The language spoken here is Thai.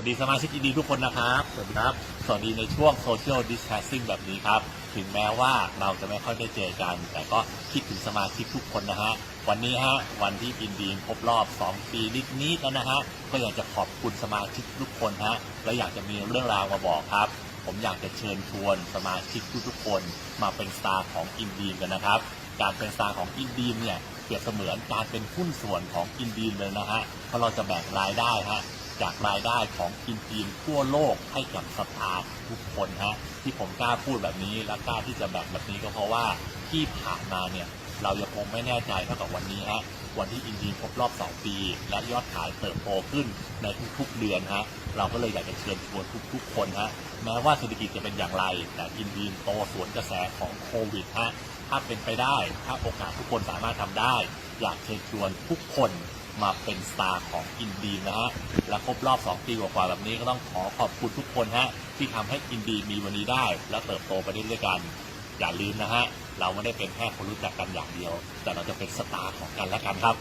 วัสดีสมาชิกดีทุกคนนะครับ สวัสดีครับ สวัสดีในช่วงโซเชียลดิส a ท s ซิ่งแบบนี้ครับ ถึงแม้ว่าเราจะไม่ค่อยได้เจอกัน แต่ก็คิดถึงสมาชิกทุกคนนะฮะ วันนี้ฮะ วันที่อินดีมครบรอบ 2 ปีนิดๆแล้วนะฮะ ก็อยากจะขอบคุณสมาชิกทุกคนฮะ และอยากจะมีเรื่องราวมาบอกครับ ผมอยากจะเชิญชวนสมาชิกทุกๆคน มาเป็นสตาร์ของอินดีมกันนะครับ การเป็นสตาร์ของอินดีมเนี่ยเปรียบเสมือนการเป็นหุ้นส่วนของอินดีมเลยนะฮะ เพราะเราจะแบ่งรายได้ฮะ จากรายได้ของอินทีมทั่วโลกให้กับสตาร์ทุกคนฮะที่ผมกล้าพูดแบบนี้และกล้าที่จะแบ่งแบบนี้ก็เพราะว่าที่ผ่านมาเนี่ยเรายังคงไม่แน่ใจเท่ากับวันนี้ฮะวันที่อินดีครบรอบ 2 ปี และยอดขายเติบโตขึ้นในทุกๆเดือนฮะเราก็เลยอยากจะเชิญชวนทุกๆ คนฮะแม้ว่าเศรษฐกิจจะเป็นอย่างไร แต่อินดีโตสวนกระแสของโควิดฮะถ้าเป็นไปได้ถ้าโอกาสทุกคนสามารถทำได้ อยากเชิญชวนทุกคน มาเป็นสตาร์ของอินดีนะฮะ และครบรอบ 2 ปีกว่าๆแบบนี้ก็ต้องขอขอบคุณทุกคนฮะ ที่ทำให้อินดีมีวันนี้ได้ และเติบโตไปได้ด้วยกัน อย่าลืมนะฮะ เราไม่ได้เป็นแค่คนรู้จักกันอย่างเดียว แต่เราจะเป็นสตาร์ของกันและกันครับ